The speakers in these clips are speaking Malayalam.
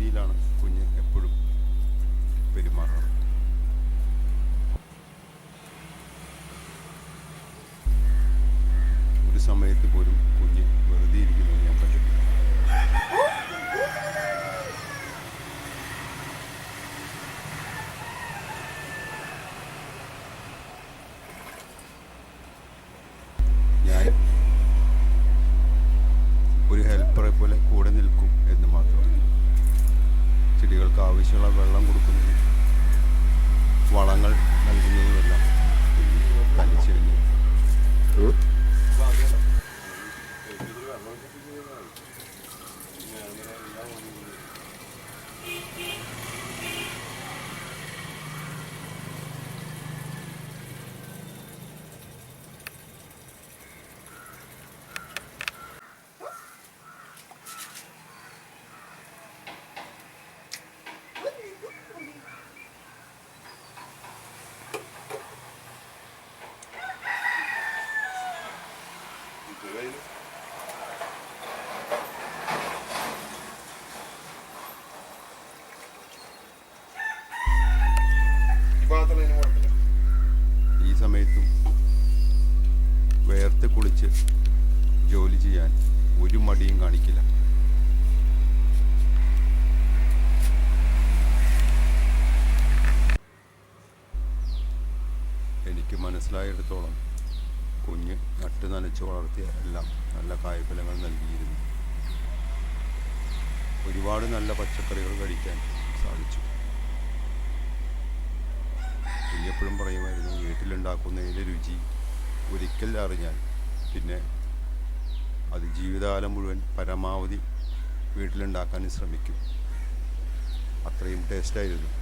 രീതിയിലാണ് കുഞ്ഞ് എപ്പോഴും പെരുമാറാറ് ഒരു സമയത്ത് പോലും കുഞ്ഞ് വെറുതെ ഇരിക്കുന്നത് ഞാൻ കണ്ടിട്ടില്ല ഞാൻ ഒരു ഹെൽപ്പറെ പോലെ കൂടെ നിൽക്കും എന്ന് മാത്രം ചെടികൾക്ക് ആവശ്യമുള്ള വെള്ളം കൊടുക്കുന്നതും വളങ്ങൾ നൽകുന്നതുമെല്ലാം തനിച്ച് തന്നെ ഈ സമയത്തും വേർത്ത് കുളിച്ച് ജോലി ചെയ്യാൻ ഒരു മടിയും കാണിക്കില്ല എനിക്ക് മനസ്സിലായിടത്തോളം കുഞ്ഞ് നട്ട് നനച്ച് വളർത്തിയ എല്ലാം നല്ല കായ്ഫലങ്ങൾ നൽകിയിരുന്നു. ഒരുപാട് നല്ല പച്ചക്കറികൾ കഴിക്കാൻ സാധിച്ചു. എപ്പോഴും പറയുമായിരുന്നു വീട്ടിലുണ്ടാക്കുന്നതിന്റെ രുചി ഒരിക്കൽ അറിഞ്ഞാൽ പിന്നെ അത് ജീവിതകാലം മുഴുവൻ പരമാവധി വീട്ടിലുണ്ടാക്കാൻ ശ്രമിക്കും. അത്രയും ടേസ്റ്റായിരുന്നു.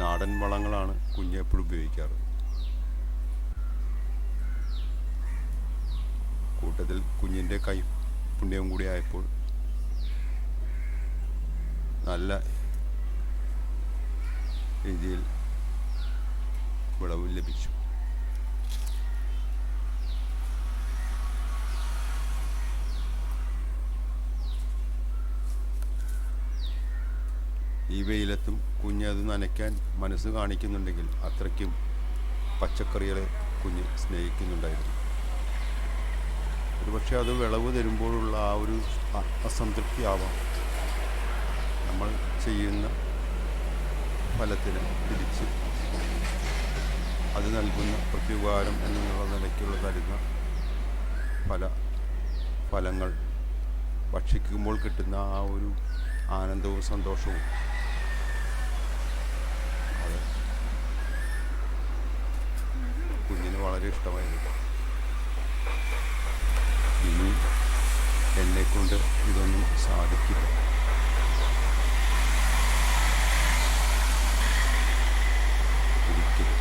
നാടൻ വളങ്ങളാണ് കുഞ്ഞെപ്പോഴും ഉപയോഗിക്കാറ്. കൂട്ടത്തിൽ കുഞ്ഞിന്റെ കൈ പുണ്യവും കൂടി ആയപ്പോൾ നല്ല രീതിയിൽ വിളവ് ലഭിച്ചു. ഈ വെയിലത്തും കുഞ്ഞ് അത് നനയ്ക്കാൻ മനസ്സ് കാണിക്കുന്നുണ്ടെങ്കിൽ അത്രയ്ക്കും പച്ചക്കറികളെ കുഞ്ഞ് സ്നേഹിക്കുന്നുണ്ടായിരുന്നു. ഒരുപക്ഷെ അത് വിളവ് തരുമ്പോഴുള്ള ആ ഒരു അസംതൃപ്തി ആവാം നമ്മൾ ചെയ്യുന്ന ഫലത്തിന് തിരിച്ച് അത് നൽകുന്ന പ്രത്യുപകാരം എന്നുള്ള നിലയ്ക്കുള്ള തരുന്ന പല ഫലങ്ങൾ ഭക്ഷിക്കുമ്പോൾ കിട്ടുന്ന ആ ഒരു ആനന്ദവും സന്തോഷവും കുഞ്ഞിന് വളരെ ഇഷ്ടമായിരുന്നു ഇനി എന്നെക്കൊണ്ട് ഇതൊന്നും സാധിക്കില്ല. ഒരിക്കലും.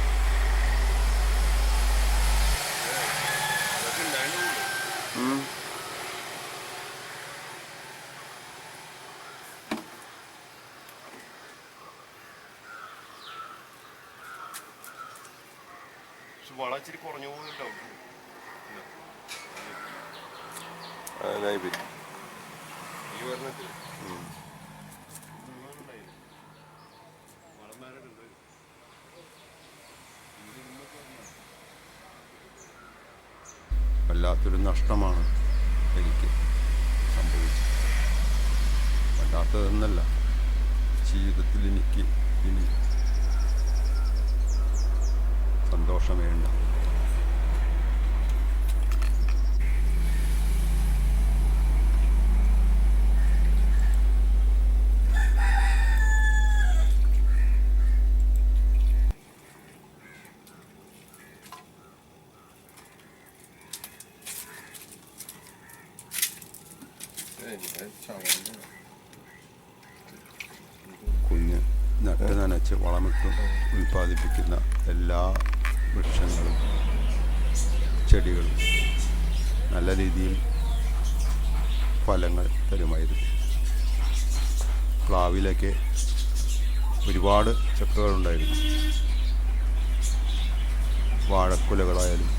ഉം. വളം ഇച്ചിരി കുറഞ്ഞു പോകുന്നുണ്ടാവും ഉം. വല്ലാത്തൊരു നഷ്ടമാണ് എനിക്ക് സംഭവിച്ചത്. വല്ലാത്തതെന്നല്ല. ജീവിതത്തിൽ എനിക്ക് കുഞ്ഞ് നട്ട് നനച്ച് വളമിട്ട് ഉൽപ്പാദിപ്പിക്കുന്ന എല്ലാ വൃക്ഷങ്ങളും ചെടികളും നല്ല രീതിയിൽ ഫലങ്ങൾ തരുമായിരുന്നു. പ്ലാവിലൊക്കെ ഒരുപാട് ചക്കകളുണ്ടായിരുന്നു വാഴക്കുലകളായാലും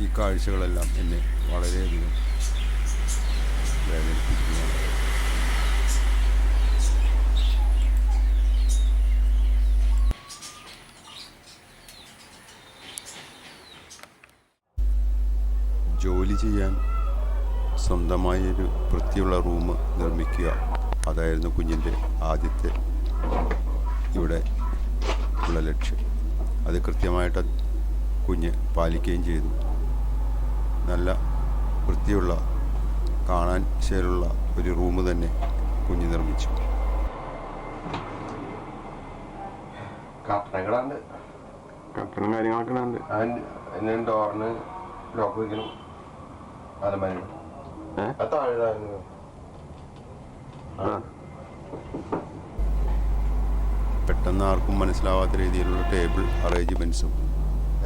ഈ കാഴ്ചകളെല്ലാം എന്നെ വളരെയധികം വേദനിപ്പിക്കുകയാണ്. ജോലി ചെയ്യാൻ സ്വന്തമായി ഒരു വൃത്തിയുള്ള റൂം നിർമ്മിക്കുക അതായിരുന്നു കുഞ്ഞിന്റെ ആദ്യത്തെ ഇവിടെ ഉള്ള ലക്ഷ്യം. അത് കൃത്യമായിട്ട് കുഞ്ഞ് പാലിക്കുകയും ചെയ്തു. നല്ല വൃത്തിയുള്ള കാണാൻ ശേലുള്ള ഒരു റൂം തന്നെ കുഞ്ഞ് നിർമ്മിച്ചു. കട്ടണങ്ങളുണ്ട് കട്ടനും കാര്യങ്ങളൊക്കെ ഉണ്ട്. അതിന് ഡോറിന് ലോക്ക് വെക്കണം. അലമാരി ഏ? അത് താഴെ താഴെ പെട്ടെന്ന് ആർക്കും മനസ്സിലാവാത്ത രീതിയിലുള്ള ടേബിൾ അറേഞ്ച്മെന്റ്സും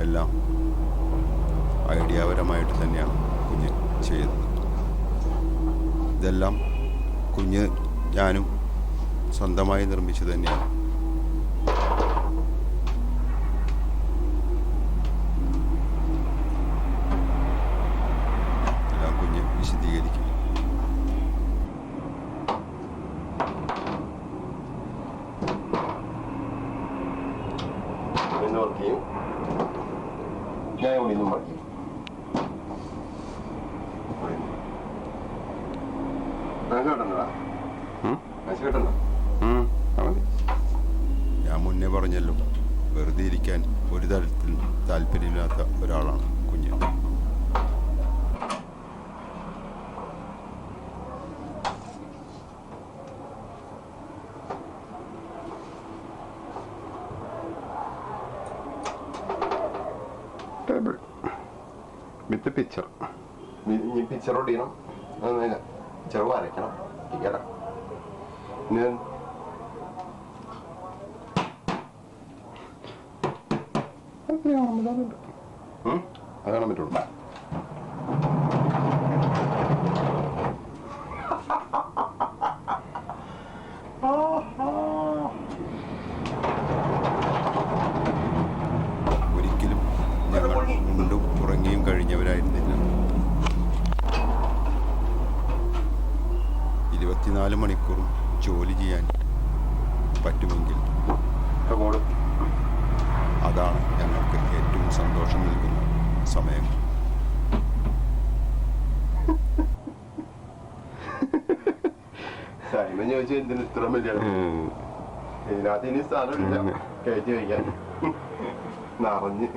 എല്ലാം ഐഡിയാപരമായിട്ട് തന്നെയാണ് കുഞ്ഞ് ചെയ്തത് ഇതെല്ലാം കുഞ്ഞ് ഞാനും സ്വന്തമായി നിർമ്മിച്ചു തന്നെയാണ്. എല്ലാം കുഞ്ഞ് വിശദീകരിക്കും. നിന്ന് വർക്ക് ചെയ്യും ഞാൻ മുന്നേ പറഞ്ഞല്ലോ വെറുതെ ഇരിക്കാൻ ഒരു തരത്തിൽ താല്പര്യമില്ലാത്ത ഒരാളാണ് കുഞ്ഞ്. ടേബിൾ വിത്ത് പിക്ചർ പിക്ചർ അതൊന്നുമില്ല പിക്ചർ വരയ്ക്കണം ഇരിക്കട്ടെ ഇനി ഉം? അത് കാണാൻ പറ്റുള്ളൂ ഒരിക്കലും ഞങ്ങൾ ഉണ്ടും ഉറങ്ങിയും കഴിഞ്ഞവരായിരുന്നില്ല ഇരുപത്തിനാല് മണിക്കൂറും ജോലി ചെയ്യാൻ പറ്റുമെങ്കിൽ അതാണ് ഞങ്ങൾക്ക് ഏറ്റവും സന്തോഷം നൽകുന്ന സമയം. സൈമൻ ചോദിച്ചു എന്തിന് ഇത്ര. ഇതിനകത്ത് ഇനി സ്ഥലമില്ല കയറ്റി വയ്ക്കാൻ. നിറഞ്ഞ്.